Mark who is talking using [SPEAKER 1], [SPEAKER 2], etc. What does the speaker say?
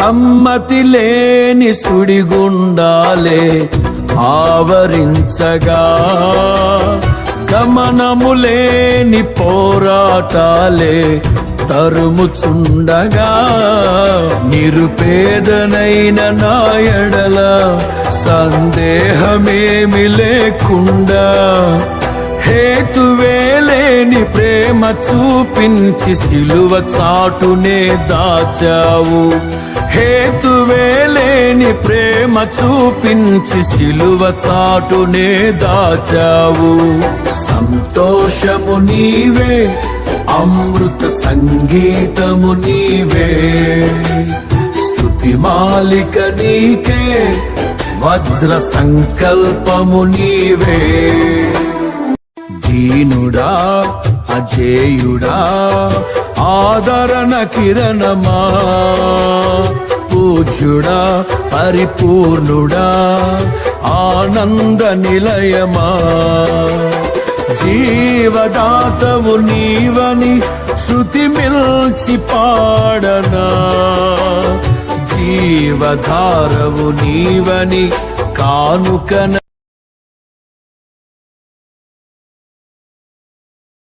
[SPEAKER 1] సమ్మతి లేని సుడిగుండాలే ఆవరించగా. గమనము లేని పోరాటాలే తరుముచుండగా. నిరుపేదనైన నాయడల సందేహమేమి లేకుండా. లేని ప్రేమ చూపించి సిలువ చాటునే దాచావు. హేతువేలేని ప్రేమ చూపించి సిలువ చాటునే దాచావు. సంతోషము నీవే అమృత సంగీతము నీవే. స్థుతి మాలిక నీకే వజ్ర సంకల్పము నీవే. దీనుడా అజేయుడా ఆదరణ కిరణమా పూజ్యుడా పరిపూర్ణుడా ఆనంద నిలయమా. జీవదాతవు నీవని శృతి మిల్చి పాడనా. జీవధారవు నీవని కానుకన